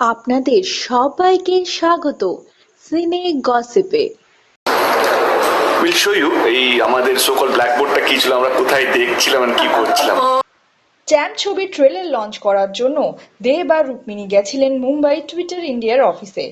আপনাদের সবাইকে স্বাগত সিনে গসিপে। উইল শো ইউ এই আমাদের সকল ব্ল্যাকবোর্ডটা কি ছিল আমরা কোথায় দেখছিলাম আর কি করছিলাম। চ্যাম্প ছবির ট্রেলার লঞ্চ করার জন্য দেব আর রুক্মিণী গেছিলেন মুম্বাই টুইটার ইন্ডিয়ার অফিসে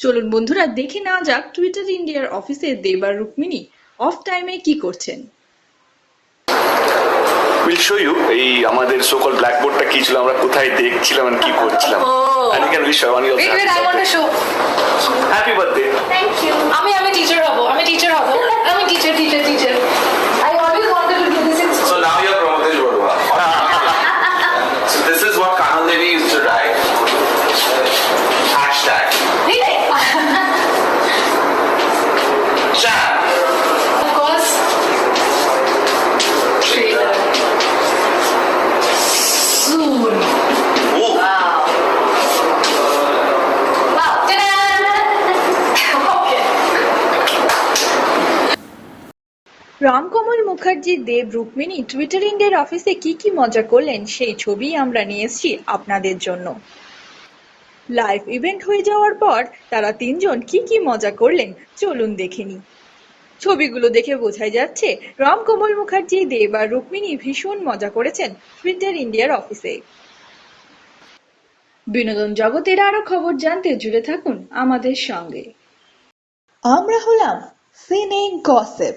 চলুন বন্ধুরা দেখে নেওয়া যাক টুইটার ইন্ডিয়ার অফিসে দেব আর রুক্মিণী অফ টাইমে কি করছেন। উইল শো ইউ এই আমাদের সকল ব্ল্যাকবোর্ডটা কি ছিল? আমরা কোথায় দেখছিলাম আর কি করছিলাম? and you can wish Shravani also Wait, wait, I want to show. happy birthday. আমি আমি টিচার হব আমি টিচার রামকমল মুখার্জি, দেব রুক্মিণী টুইটার ইন্ডিয়ার অফিসে কি কি মজা করলেন, সেই ছবি আমরা নিয়ে এসেছি আপনাদের জন্য। লাইভ ইভেন্ট হয়ে যাওয়ার পর তারা তিনজন কি কি মজা করলেন, চলুন দেখে ছবিগুলো দেখে বোঝাই যাচ্ছে, রামকমল মুখার্জি, দেব আর রুক্মিণী ভীষণ মজা করেছেন টুইটার ইন্ডিয়ার অফিসে বিনোদন জগতের আরও খবর জানতে জুড়ে থাকুন আমাদের সঙ্গে। আমরা হলাম সিনে গসিপ